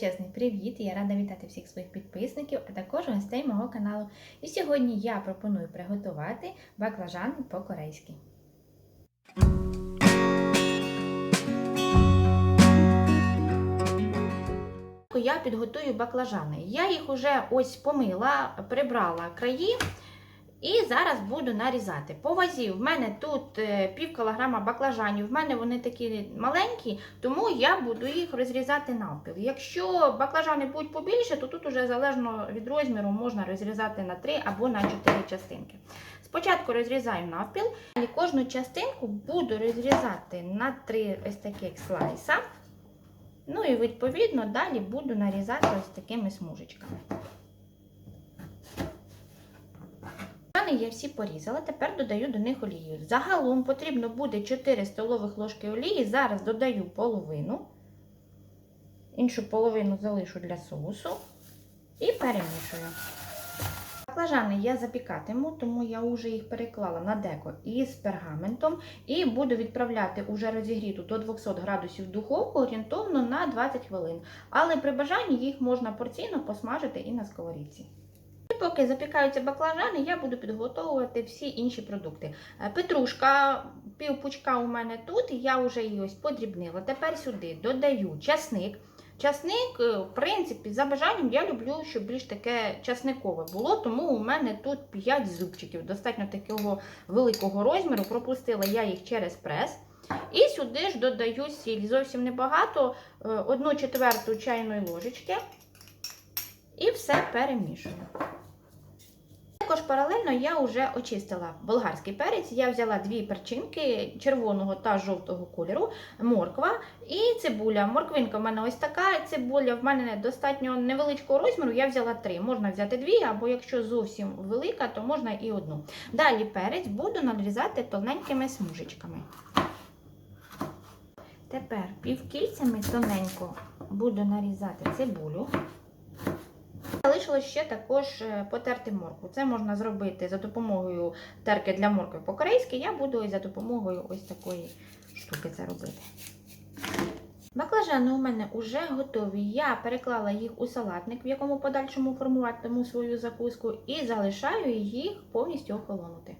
величезний привіт! Я рада вітати всіх своїх підписників, а також гостей мого каналу. І сьогодні я пропоную приготувати баклажани по-корейськи. Я підготую баклажани. Я їх уже ось помила, прибрала краї. І зараз буду нарізати. По вазі в мене тут е, пів кілограма баклажанів, в мене вони такі маленькі, тому я буду їх розрізати навпіл. Якщо баклажани будуть побільше, то тут уже залежно від розміру можна розрізати на 3 або на 4 частинки. Спочатку розрізаю навпіл, і кожну частинку буду розрізати на 3 ось таких слайса. Ну і відповідно далі буду нарізати ось такими смужечками. Банани я всі порізала, тепер додаю до них олію. Загалом потрібно буде 4 столових ложки олії. Зараз додаю половину, іншу половину залишу для соусу і перемішую. Баклажани я запікатиму, тому я вже їх переклала на деко із пергаментом і буду відправляти уже розігріту до 200 градусів духовку орієнтовно на 20 хвилин. Але при бажанні їх можна порційно посмажити і на сковорідці. Поки запікаються баклажани, я буду підготовувати всі інші продукти. Е, Петрушка, пів пучка у мене тут, я вже її ось подрібнила. Тепер сюди додаю часник. Часник, е, в принципі, за бажанням я люблю, щоб більш таке часникове було, тому у мене тут 5 зубчиків, достатньо такого великого розміру. Пропустила я їх через прес. І сюди ж додаю сіль. Зовсім небагато, 1 четверту чайної ложечки. І все перемішую. Також паралельно я вже очистила болгарський перець. Я взяла дві перчинки червоного та жовтого кольору, морква і цибуля. Морквинка в мене ось така. Цибуля в мене достатньо невеличкого розміру. Я взяла три. Можна взяти дві, або якщо зовсім велика, то можна і одну. Далі перець буду нарізати тоненькими смужечками. Тепер півкільцями тоненько буду нарізати цибулю. Залишилось ще також е, потерти моркву. Це можна зробити за допомогою терки для моркви по-корейськи. Я буду за допомогою ось такої штуки це робити. Баклажани у мене вже готові. Я переклала їх у салатник, в якому подальшому формуватиму свою закуску, і залишаю їх повністю охолонути.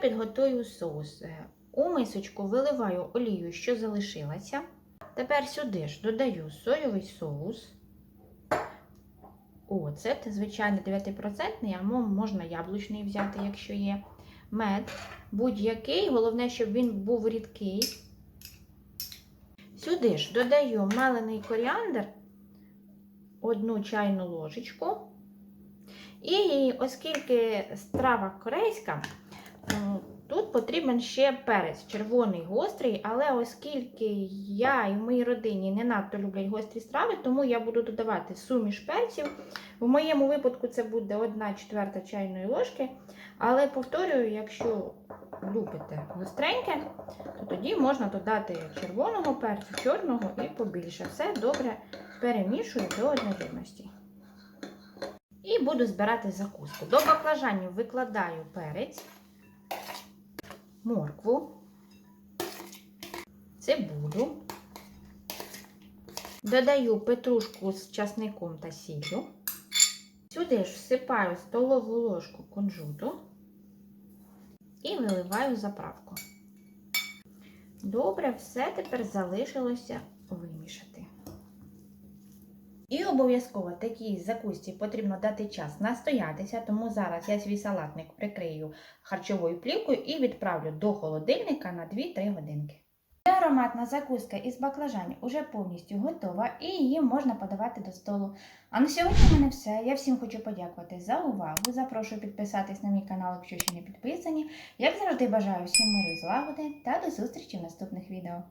Підготую соус. У мисочку виливаю олію, що залишилася. Тепер сюди ж додаю соєвий соус. Оцет, звичайно, 9%, або можна яблучний взяти, якщо є. Мед будь-який, головне, щоб він був рідкий. Сюди ж додаю мелений коріандр, одну чайну ложечку. І оскільки страва корейська, тут потрібен ще перець, червоний гострий, але оскільки я і в моїй родині не надто люблять гострі страви, тому я буду додавати суміш перців. В моєму випадку це буде 1 четверта чайної ложки. Але повторюю, якщо любите гостреньке, то тоді можна додати червоного перцю, чорного і побільше. Все добре перемішую до однорідності. І буду збирати закуску. До баклажанів викладаю перець моркву, цибулю, додаю петрушку з часником та сіллю. Сюди ж всипаю столову ложку кунжуту і виливаю заправку. Добре, все тепер залишилося вимішати. І обов'язково такій закусці потрібно дати час настоятися, тому зараз я свій салатник прикрию харчовою плівкою і відправлю до холодильника на 2-3 годинки. Ароматна закуска із баклажанів уже повністю готова і її можна подавати до столу. А на сьогодні в мене все. Я всім хочу подякувати за увагу. Запрошую підписатись на мій канал, якщо ще не підписані. Як завжди, бажаю всім миру і злагоди та до зустрічі в наступних відео.